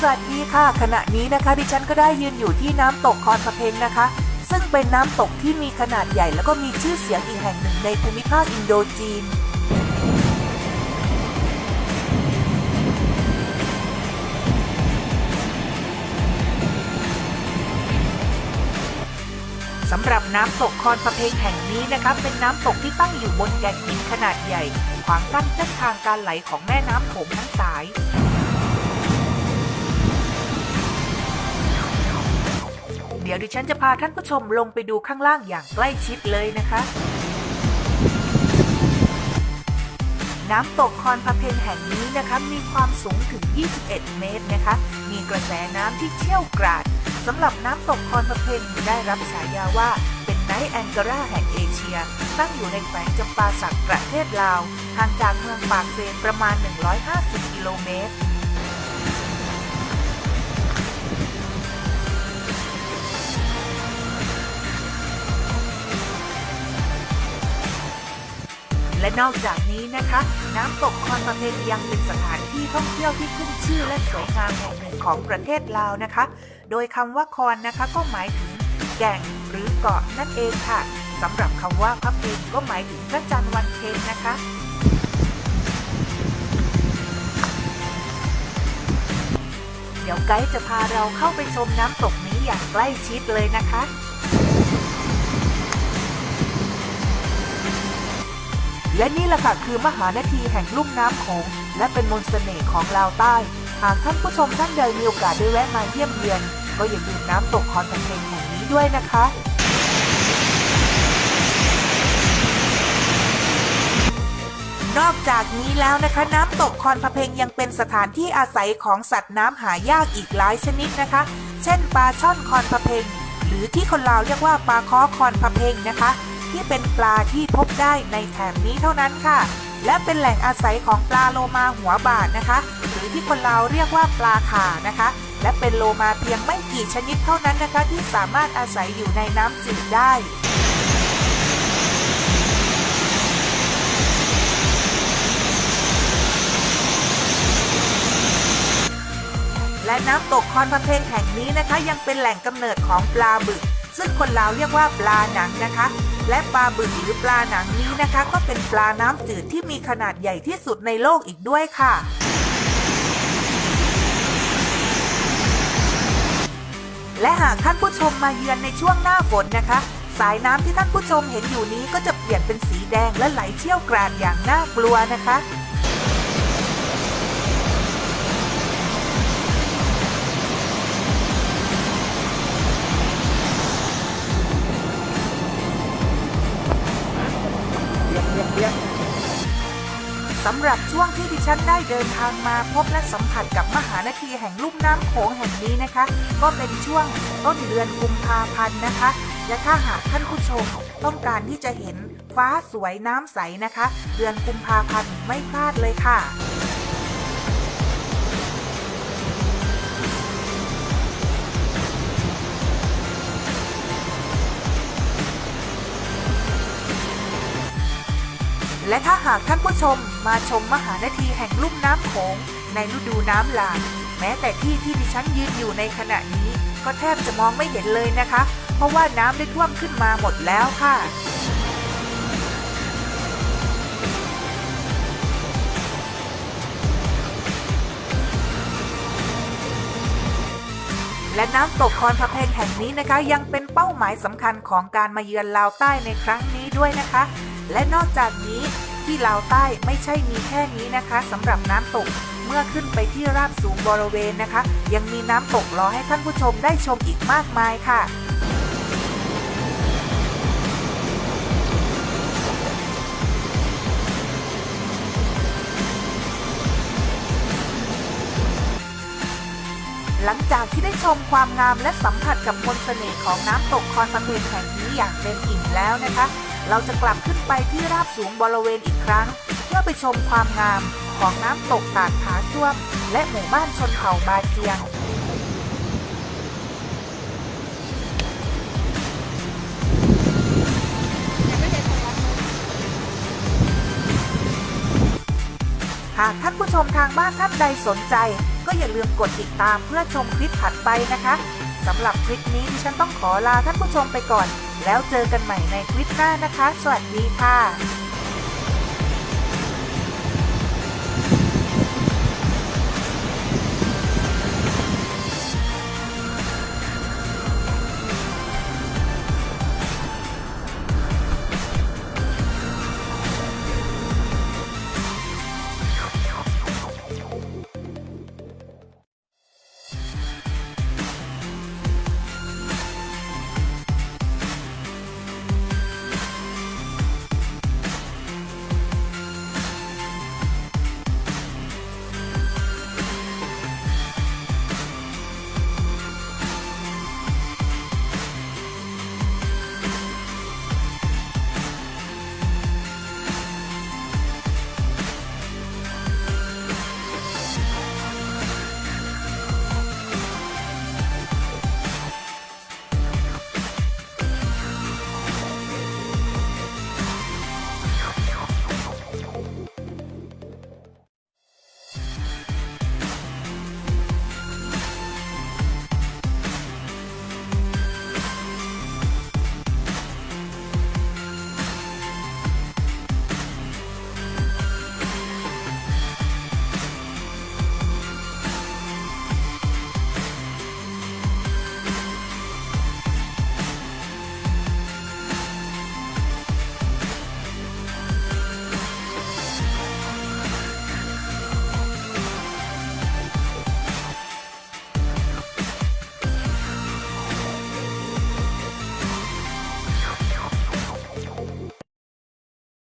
สวัสดีค่ะ ขณะนี้นะคะดิฉันก็ได้ยืนอยู่ที่น้ำตกคอนสะเพงนะคะ ซึ่งเป็นน้ำตกที่มีขนาดใหญ่ แล้วก็มีชื่อเสียงอีกแห่งหนึ่งในภูมิภาคอินโดจีน สำหรับน้ำตกคอนพะเพงแห่งนี้นะคะเป็นน้ำตกที่ตั้งอยู่บนแก่งหินขนาดใหญ่ ขวางกั้นเส้นทางการไหลของแม่น้ำโขงทั้งสายเดี๋ยวดิฉันจะพาท่านผู้ชมลงไปดูข้างล่างอย่างใกล้ชิดเลยนะคะ น้ำตกคอนพะเพงแห่งนี้นะคะมีความสูงถึง 21 เมตรนะคะ มีกระแสน้ำที่เชี่ยวกราดสำหรับน้ำตกคอนพะเพงได้รับฉายาว่าเป็นไนท์แองการาแห่งเอเชีย ตั้งอยู่ในแขวงจำปาสักประเทศลาวห่างจากเมืองปากเซนประมาณ 150 กิโลเมตรและนอกจากนี้ นะคะ น้ำตกคอนประเพงยังเป็นสถานที่ท่องเที่ยวที่ขึ้นชื่อและสวยงามแห่งหนึ่งของประเทศลาวนะคะ โดยคำว่าคอนนะคะก็หมายถึงแก่งหรือเกาะนั่นเองค่ะสำหรับคำว่าพระเพงก็หมายถึงพระจันทร์วันเพ็ญนะคะเดี๋ยวไกด์จะพาเราเข้าไปชมน้ำตกนี้อย่างใกล้ชิดเลยนะคะ และนี่แหละค่ะคือมหานาทีแห่งลุ่มน้ำโขงและเป็นมนต์เสน่ห์ของลาวใต้ หากท่านผู้ชมท่านใดมีโอกาสได้แวะมาเยี่ยมเยือน ก็อย่าลืมน้ำตกคอนพะเพงแห่งนี้ด้วยนะคะนอกจากนี้แล้วนะคะน้ำตกคอนพะเพงยังเป็นสถานที่อาศัยของสัตว์น้ำหายากอีกหลายชนิดนะคะ เช่นปลาช่อนคอนพะเพง หรือที่คนลาวเรียกว่าปลาค้อคอนพะเพงนะคะ ที่เป็นปลาที่พบได้ในแถบนี้เท่านั้นค่ะ และเป็นแหล่งอาศัยของปลาโลมาหัวบาดนะคะ หรือที่คนลาเรียกว่าปลาขานะคะ และเป็นโลมาเพียงไม่กี่ชนิดเท่านั้นนะคะ ที่สามารถอาศัยอยู่ในน้ำจืดได้และน้ำตกคอนพะเพงแห่งนี้นะคะ ยังเป็นแหล่งกำเนิดของปลาบึก ซึ่งคนลาวเรียกว่าปลาหนังนะคะ และปลาบึกหรือปลาหนังนี้นะคะ ก็เป็นปลาน้ำจืดที่มีขนาดใหญ่ที่สุดในโลกอีกด้วยค่ะและหากท่านผู้ชมมาเยือนในช่วงหน้าฝนนะคะ สายน้ำที่ท่านผู้ชมเห็นอยู่นี้ก็จะเปลี่ยนเป็นสีแดงและไหลเชี่ยวกราดอย่างน่ากลัวนะคะ สำหรับช่วงที่ดิฉันได้เดินทางมาพบและสัมผัสกับมหานาทีแห่งลุ่มน้ำโขงแห่งนี้นะคะ ก็เป็นช่วงต้นเดือนกุมภาพันธ์นะคะ และถ้าหากท่านผู้ชมต้องการที่จะเห็นฟ้าสวยน้ำใสนะคะ เดือนกุมภาพันธ์ไม่พลาดเลยค่ะ และถ้าหากท่านผู้ชมมาชมมหานาทีแห่งลุ่มน้ำโขงในฤดูน้ำหลากแม้แต่ที่ที่ดิฉันยืนอยู่ในขณะนี้ ก็แทบจะมองไม่เห็นเลยนะคะ เพราะว่าน้ำได้ท่วมขึ้นมาหมดแล้วค่ะและน้ำตกคอนพะเพงแห่งนี้นะคะ ยังเป็นเป้าหมายสำคัญของการมาเยือนลาวใต้ในครั้งนี้ด้วยนะคะ และนอกจากนี้ที่ลาวใต้ไม่ใช่มีแค่นี้นะคะสำหรับน้ำตกเมื่อขึ้นไปที่ราบสูงบริเวณนะคะ ยังมีน้ำตกรอให้ท่านผู้ชมได้ชมอีกมากมายค่ะหลังจากที่ได้ชมความงามและสัมผัสกับมนต์เสน่ห์ของน้ำตกคอนพะเพงแห่งนี้อย่างเต็มอิ่มแล้วนะคะ เราจะกลับขึ้นไปที่ราบสูงบริเวณอีกครั้ง เพื่อไปชมความงามของน้ำตกตาดผาซ่วม และหมู่บ้านชนเผ่าบาเจียงหากท่านผู้ชมทางบ้านท่านใดสนใจ ก็อย่าลืมกดติดตามเพื่อชมคลิปถัดไปนะคะ สำหรับคลิปนี้ดิฉันต้องขอลาท่านผู้ชมไปก่อน แล้วเจอกันใหม่ในคลิปหน้านะคะ สวัสดีค่ะ